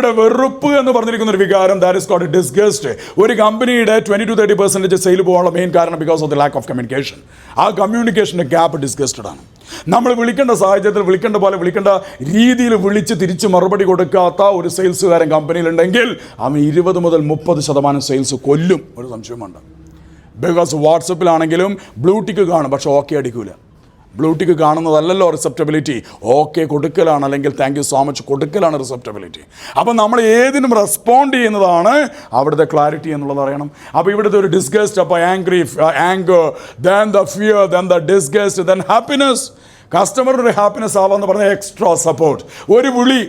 ഇവിടെ വെറുപ്പ് എന്ന് പറഞ്ഞിരിക്കുന്ന ഒരു വികാരം ദാറ്റ് ഇസ് കോൾഡ് ഡിസ്ഗസ്റ്റ് ഒരു കമ്പനിയുടെ twenty two thirty percentage sale പോകാനുള്ള മെയിൻ കാരണം because of the lack of communication ആ കമ്മ്യൂണിക്കേഷന്റെ ഗ്യാപ്പ് ഡിസ്ഗസ്റ്റഡ് ആണ്. നമ്മൾ വിളിക്കേണ്ട സാഹചര്യത്തിൽ വിളിക്കേണ്ട പോലെ വിളിക്കേണ്ട രീതിയിൽ വിളിച്ച് തിരിച്ച് മറുപടി കൊടുക്കാത്ത ഒരു സെയിൽസുകാരൻ കമ്പനിയിലുണ്ടെങ്കിൽ അവൻ ഇരുപത് മുതൽ മുപ്പത് ശതമാനം സെയിൽസ് കൊല്ലും. ഒരു സംശയമുണ്ട് ബിക്കോസ് വാട്സപ്പിലാണെങ്കിലും ബ്ലൂടിക്ക് കാണും. പക്ഷേ ഓക്കെ അടിക്കൂല. ബ്ലൂടിക്ക് കാണുന്നതല്ലല്ലോ റിസപ്റ്റബിലിറ്റി ഓക്കെ കൊടുക്കലാണ് അല്ലെങ്കിൽ താങ്ക് യു സോ മച്ച് കൊടുക്കലാണ് റിസപ്റ്റബിലിറ്റി അപ്പോൾ നമ്മൾ ഏതിനും റെസ്പോണ്ട് ചെയ്യുന്നതാണ് അവിടുത്തെ ക്ലാരിറ്റി എന്നുള്ളത് അറിയണം. അപ്പോൾ ഇവിടുത്തെ ഒരു ഡിസ്ഗസ്റ്റ് അപ്പോൾ angry anger then the fear then the disgust then happiness കസ്റ്റമറുടെ ഒരു ഹാപ്പിനെസ് ആവാന്ന് പറഞ്ഞ എക്സ്ട്രാ സപ്പോർട്ട് ഒരു വിളി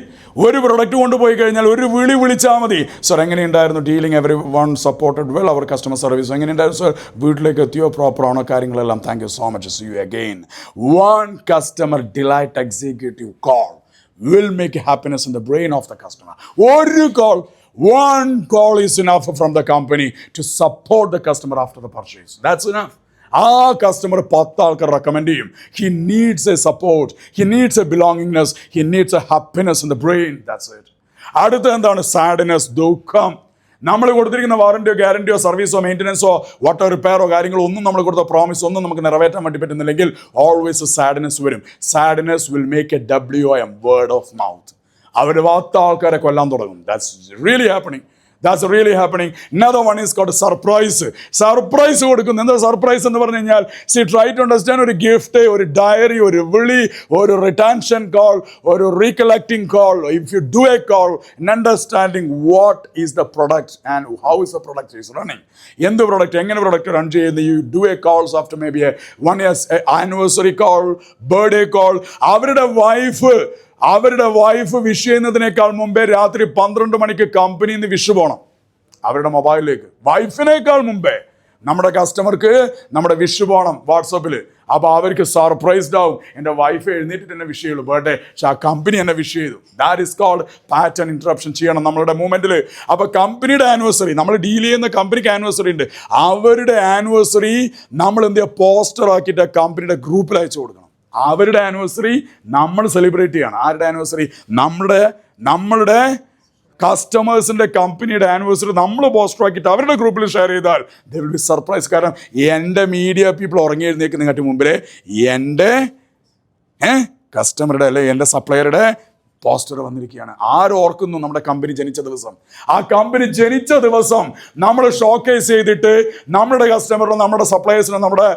ഒരു പ്രൊഡക്റ്റ് കൊണ്ടുപോയി കഴിഞ്ഞാൽ ഒരു വിളി വിളിച്ചാൽ മതി. സർ എങ്ങനെയുണ്ടായിരുന്നു dealing every one supported well അവർ കസ്റ്റമർ സർവീസ് എങ്ങനെയുണ്ടായിരുന്നു? സർ വീട്ടിലേക്ക് എത്തിയോ? പ്രോപ്പർ ആണോ? കാര്യങ്ങളെല്ലാം. Thank you so much see you again one customer delight executive call will make happiness in the brain of the customer ഒരു call one call is enough from the company to support the customer after the purchase that's enough ആ customer പത്ത് ആൾക്കാർ recommend ചെയ്യും. He needs a support he needs a belongingness he needs a happiness in the brain that's it അടുത്ത എന്താണ്? Sadness ദുഃഖം. നമ്മൾ കൊടുത്തിരിക്കുന്ന വാറണ്ടിയോ ഗ്യാരണ്ടിയോ സർവീസോ മെയിന്റനൻസോ water റിപ്പയറോ കാര്യങ്ങളോ ഒന്നും നമ്മൾ കൊടുത്ത പ്രോമിസ് ഒന്നും നമുക്ക് നിറവേറ്റാൻ വേണ്ടി പറ്റുന്നില്ലെങ്കിൽ ഓൾവേസ് സാഡ്നെസ് വരും. Sadness will make a W M word of mouth അവർ വാത്ത ആൾക്കാരെ കൊല്ലാൻ തുടങ്ങും. That's really happening that's really happening another one is called surprise surprise കൊടുക്കുന്നു. എന്താ സർപ്രൈസ് എന്ന് പറഞ്ഞു കഴിഞ്ഞാൽ സി ട്രൈ ടു അണ്ടർസ്റ്റാൻഡ് ഒരു ഗിഫ്റ്റ് ഒരു ഡയറി ഒരു വിളി ഒരു റിട്ടാൻഷൻ കോൾ ഒരു recollecting call if you do a call understanding what is the product and how is the product is running എന്ത് പ്രൊഡക്റ്റ് എങ്ങനെ പ്രൊഡക്റ്റ് റൺ ചെയ്യുന്നു? You do a calls after maybe a one years anniversary call birthday call അവരുടെ wife അവരുടെ wife wish ചെയ്യുന്നതിനേക്കാൾ മുമ്പേ രാത്രി പന്ത്രണ്ട് മണിക്ക് കമ്പനിയിൽ നിന്ന് വിഷ് പോകണം അവരുടെ മൊബൈലിലേക്ക് വൈഫിനേക്കാൾ മുമ്പേ നമ്മുടെ കസ്റ്റമർക്ക് നമ്മുടെ വിഷ് പോകണം വാട്സപ്പിൽ അപ്പോൾ അവർക്ക് സർപ്രൈസ്ഡ് ആവും. എന്റെ വൈഫ് എഴുന്നേറ്റിട്ട് എന്നെ വിഷ് ചെയ്യുള്ളൂ. ബർത്ത്ഡേ പക്ഷെ ആ കമ്പനി എന്നെ വിഷ് ചെയ്തു. That is called pattern interruption ചെയ്യണം നമ്മളുടെ മൂവ്മെന്റിൽ അപ്പോൾ കമ്പനിയുടെ ആനിവേഴ്സറി നമ്മൾ ഡീൽ ചെയ്യുന്ന കമ്പനിക്ക് ആനിവേഴ്സറി ഉണ്ട്. അവരുടെ ആനിവേഴ്സറി നമ്മൾ എന്ത് ചെയ്യുക? പോസ്റ്റർ ആക്കിയിട്ട് കമ്പനിയുടെ ഗ്രൂപ്പിൽ അയച്ചു കൊടുക്കണം. അവരുടെ ആനിവേഴ്സറി നമ്മൾ സെലിബ്രേറ്റ് ചെയ്യണം. ആരുടെ ആനിവേഴ്സറി നമ്മുടെ നമ്മളുടെ കസ്റ്റമേഴ്സിന്റെ കമ്പനിയുടെ ആനിവേഴ്സറി നമ്മൾ പോസ്റ്റർ ആക്കിയിട്ട് അവരുടെ ഗ്രൂപ്പിൽ ഷെയർ ചെയ്താൽ ദ വിൽ ബി സർപ്രൈസ് കാരണം എന്റെ മീഡിയ പീപ്പിൾ ഉറങ്ങി എഴുന്നേക്കുന്നതിന് മുമ്പിൽ എന്റെ കസ്റ്റമറുടെ അല്ലെ എന്റെ സപ്ലയറുടെ പോസ്റ്റർ വന്നിരിക്കുകയാണ്. ആര് ഓർക്കുന്നു നമ്മുടെ കമ്പനി ജനിച്ച ദിവസം. ആ കമ്പനി ജനിച്ച ദിവസം നമ്മൾ ഷോക്കേസ് ചെയ്തിട്ട് നമ്മുടെ കസ്റ്റമറിനോ നമ്മുടെ സപ്ലയേഴ്സിനോ നമ്മുടെ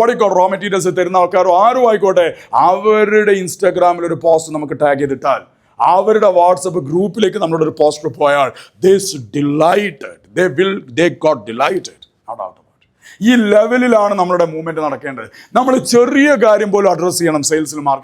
ഓടിക്കോ റോ മെറ്റീരിയൽസ് തരുന്ന ആൾക്കാരോ ആരും ആയിക്കോട്ടെ അവരുടെ ഇൻസ്റ്റാഗ്രാമിൽ ഒരു പോസ്റ്റ് നമുക്ക് ടാഗ് ചെയ്തിട്ടാൽ അവരുടെ വാട്സപ്പ് ഗ്രൂപ്പിലേക്ക് നമ്മുടെ ഒരു പോസ്റ്റർ പോയാൽ this delighted they will they got delighted ഈ ലെവലിലാണ് നമ്മുടെ മൂവ്മെന്റ് നടക്കേണ്ടത്. നമ്മൾ ചെറിയ കാര്യം പോലും അഡ്രസ്സ് ചെയ്യണം സെയിൽസിൽ മാർക്ക്